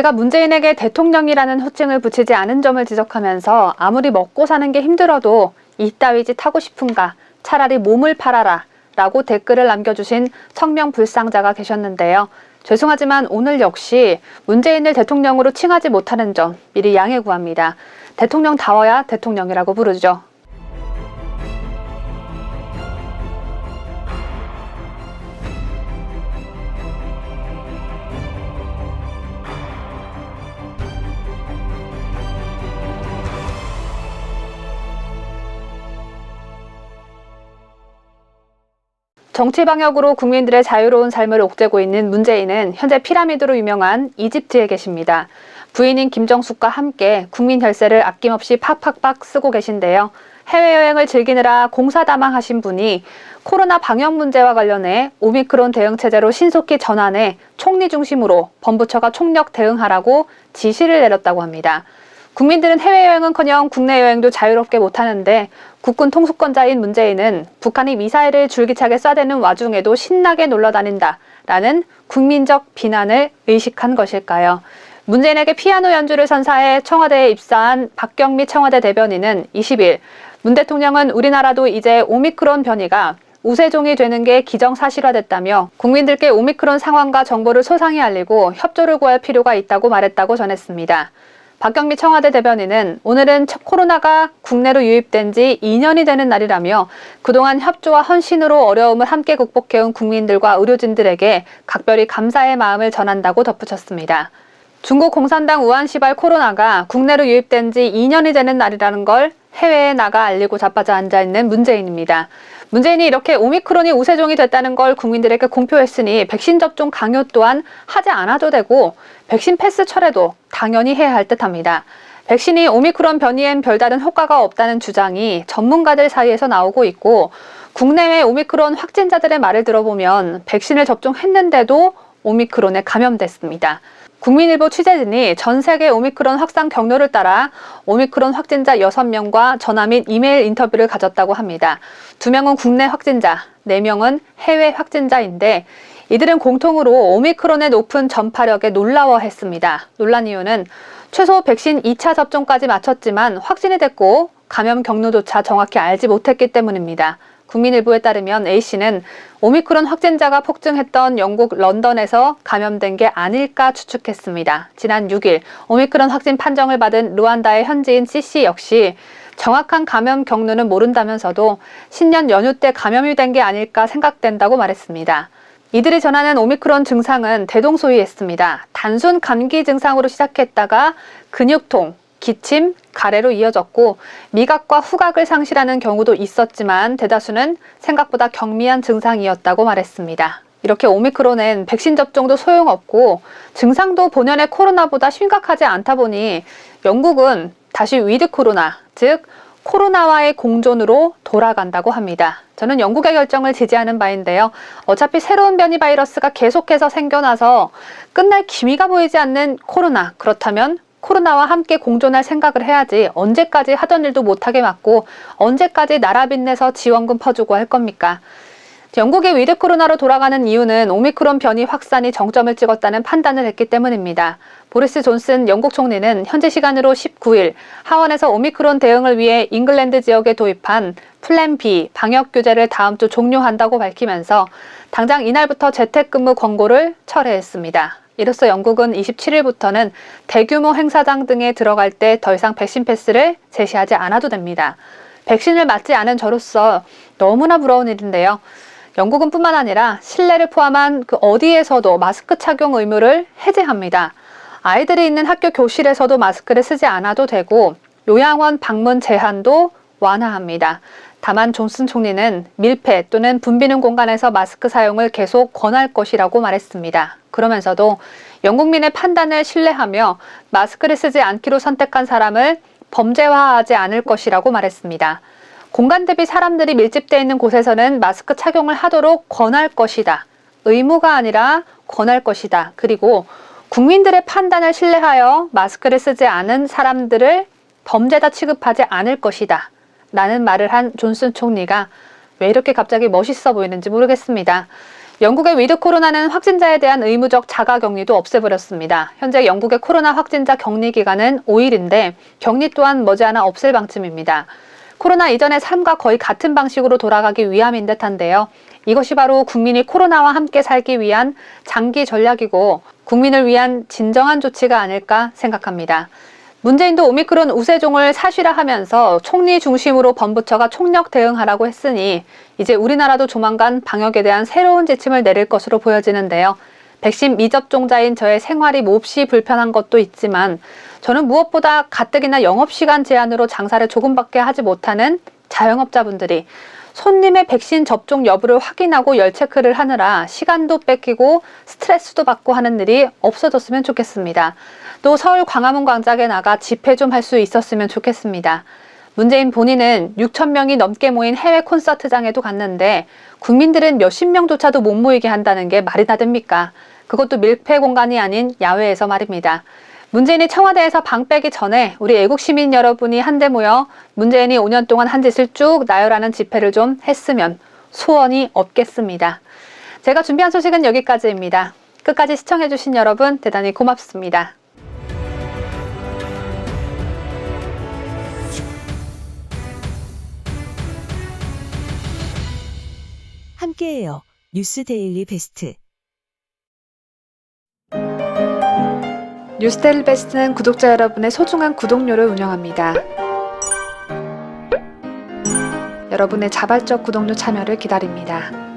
제가 문재인에게 대통령이라는 호칭을 붙이지 않은 점을 지적하면서 아무리 먹고 사는 게 힘들어도 이따위 짓 하고 싶은가 차라리 몸을 팔아라 라고 댓글을 남겨주신 청명불상자가 계셨는데요. 죄송하지만 오늘 역시 문재인을 대통령으로 칭하지 못하는 점 미리 양해 구합니다. 대통령 다워야 대통령이라고 부르죠. 정치 방역으로 국민들의 자유로운 삶을 옥죄고 있는 문재인은 현재 피라미드로 유명한 이집트에 계십니다. 부인인 김정숙과 함께 국민 혈세를 아낌없이 팍팍팍 쓰고 계신데요. 해외여행을 즐기느라 공사다망하신 분이 코로나 방역 문제와 관련해 오미크론 대응 체제로 신속히 전환해 총리 중심으로 범부처가 총력 대응하라고 지시를 내렸다고 합니다. 국민들은 해외여행은커녕 국내 여행도 자유롭게 못하는데 국군 통수권자인 문재인은 북한이 미사일을 줄기차게 쏴대는 와중에도 신나게 놀러 다닌다라는 국민적 비난을 의식한 것일까요? 문재인에게 피아노 연주를 선사해 청와대에 입사한 박경미 청와대 대변인은 20일 문 대통령은 우리나라도 이제 오미크론 변이가 우세종이 되는 게 기정사실화됐다며 국민들께 오미크론 상황과 정보를 소상히 알리고 협조를 구할 필요가 있다고 말했다고 전했습니다. 박경미 청와대 대변인은 오늘은 코로나가 국내로 유입된 지 2년이 되는 날이라며 그동안 협조와 헌신으로 어려움을 함께 극복해온 국민들과 의료진들에게 각별히 감사의 마음을 전한다고 덧붙였습니다. 중국 공산당 우한시발 코로나가 국내로 유입된 지 2년이 되는 날이라는 걸 해외에 나가 알리고 자빠져 앉아 있는 문재인입니다. 문재인이 이렇게 오미크론이 우세종이 됐다는 걸 국민들에게 공표했으니 백신 접종 강요 또한 하지 않아도 되고 백신 패스 철회도 당연히 해야 할 듯합니다. 백신이 오미크론 변이엔 별다른 효과가 없다는 주장이 전문가들 사이에서 나오고 있고 국내외 오미크론 확진자들의 말을 들어보면 백신을 접종했는데도 오미크론에 감염됐습니다. 국민일보 취재진이 전 세계 오미크론 확산 경로를 따라 오미크론 확진자 6명과 전화 및 이메일 인터뷰를 가졌다고 합니다. 2명은 국내 확진자, 4명은 해외 확진자인데 이들은 공통으로 오미크론의 높은 전파력에 놀라워했습니다. 논란 이유는 최소 백신 2차 접종까지 마쳤지만 확진이 됐고 감염 경로조차 정확히 알지 못했기 때문입니다. 국민일보에 따르면 A씨는 오미크론 확진자가 폭증했던 영국 런던에서 감염된 게 아닐까 추측했습니다. 지난 6일 오미크론 확진 판정을 받은 루안다의 현지인 C씨 역시 정확한 감염 경로는 모른다면서도 신년 연휴 때 감염이 된 게 아닐까 생각된다고 말했습니다. 이들이 전하는 오미크론 증상은 대동소이했습니다. 단순 감기 증상으로 시작했다가 근육통, 기침, 가래로 이어졌고 미각과 후각을 상실하는 경우도 있었지만 대다수는 생각보다 경미한 증상이었다고 말했습니다. 이렇게 오미크론엔 백신 접종도 소용없고 증상도 본연의 코로나보다 심각하지 않다 보니 영국은 다시 위드 코로나, 즉 코로나와의 공존으로 돌아간다고 합니다. 저는 영국의 결정을 지지하는 바인데요. 어차피 새로운 변이 바이러스가 계속해서 생겨나서 끝날 기미가 보이지 않는 코로나. 그렇다면 코로나와 함께 공존할 생각을 해야지 언제까지 하던 일도 못하게 막고 언제까지 나라 빚내서 지원금 퍼주고 할 겁니까? 영국의 위드 코로나로 돌아가는 이유는 오미크론 변이 확산이 정점을 찍었다는 판단을 했기 때문입니다. 보리스 존슨 영국 총리는 현재 시간으로 19일 하원에서 오미크론 대응을 위해 잉글랜드 지역에 도입한 플랜 B 방역 규제를 다음 주 종료한다고 밝히면서 당장 이날부터 재택근무 권고를 철회했습니다. 이로써 영국은 27일부터는 대규모 행사장 등에 들어갈 때 더 이상 백신 패스를 제시하지 않아도 됩니다. 백신을 맞지 않은 저로서 너무나 부러운 일인데요. 영국은 뿐만 아니라 실내를 포함한 그 어디에서도 마스크 착용 의무를 해제합니다. 아이들이 있는 학교 교실에서도 마스크를 쓰지 않아도 되고 요양원 방문 제한도 완화합니다. 다만 존슨 총리는 밀폐 또는 붐비는 공간에서 마스크 사용을 계속 권할 것이라고 말했습니다. 그러면서도 영국민의 판단을 신뢰하며 마스크를 쓰지 않기로 선택한 사람을 범죄화하지 않을 것이라고 말했습니다. 공간 대비 사람들이 밀집되어 있는 곳에서는 마스크 착용을 하도록 권할 것이다. 의무가 아니라 권할 것이다. 그리고 국민들의 판단을 신뢰하여 마스크를 쓰지 않은 사람들을 범죄다 취급하지 않을 것이다. 라는 말을 한 존슨 총리가 왜 이렇게 갑자기 멋있어 보이는지 모르겠습니다. 영국의 위드 코로나는 확진자에 대한 의무적 자가 격리도 없애버렸습니다. 현재 영국의 코로나 확진자 격리 기간은 5일인데 격리 또한 머지않아 없앨 방침입니다. 코로나 이전의 삶과 거의 같은 방식으로 돌아가기 위함인 듯한데요. 이것이 바로 국민이 코로나와 함께 살기 위한 장기 전략이고 국민을 위한 진정한 조치가 아닐까 생각합니다. 문재인도 오미크론 우세종을 사실화 하면서 총리 중심으로 범부처가 총력 대응하라고 했으니 이제 우리나라도 조만간 방역에 대한 새로운 지침을 내릴 것으로 보여지는데요. 백신 미접종자인 저의 생활이 몹시 불편한 것도 있지만 저는 무엇보다 가뜩이나 영업시간 제한으로 장사를 조금밖에 하지 못하는 자영업자분들이 손님의 백신 접종 여부를 확인하고 열 체크를 하느라 시간도 뺏기고 스트레스도 받고 하는 일이 없어졌으면 좋겠습니다. 또 서울 광화문 광장에 나가 집회 좀 할 수 있었으면 좋겠습니다. 문재인 본인은 6천 명이 넘게 모인 해외 콘서트장에도 갔는데 국민들은 몇십 명조차도 못 모이게 한다는 게 말이나 됩니까? 그것도 밀폐 공간이 아닌 야외에서 말입니다. 문재인이 청와대에서 방 빼기 전에 우리 애국 시민 여러분이 한데 모여 문재인이 5년 동안 한 짓을 쭉 나열하는 집회를 좀 했으면 소원이 없겠습니다. 제가 준비한 소식은 여기까지입니다. 끝까지 시청해주신 여러분 대단히 고맙습니다. 함께해요. 뉴스 데일리 베스트. 뉴스 데일 베스트는 구독자 여러분의 소중한 구독료를 운영합니다. 여러분의 자발적 구독료 참여를 기다립니다.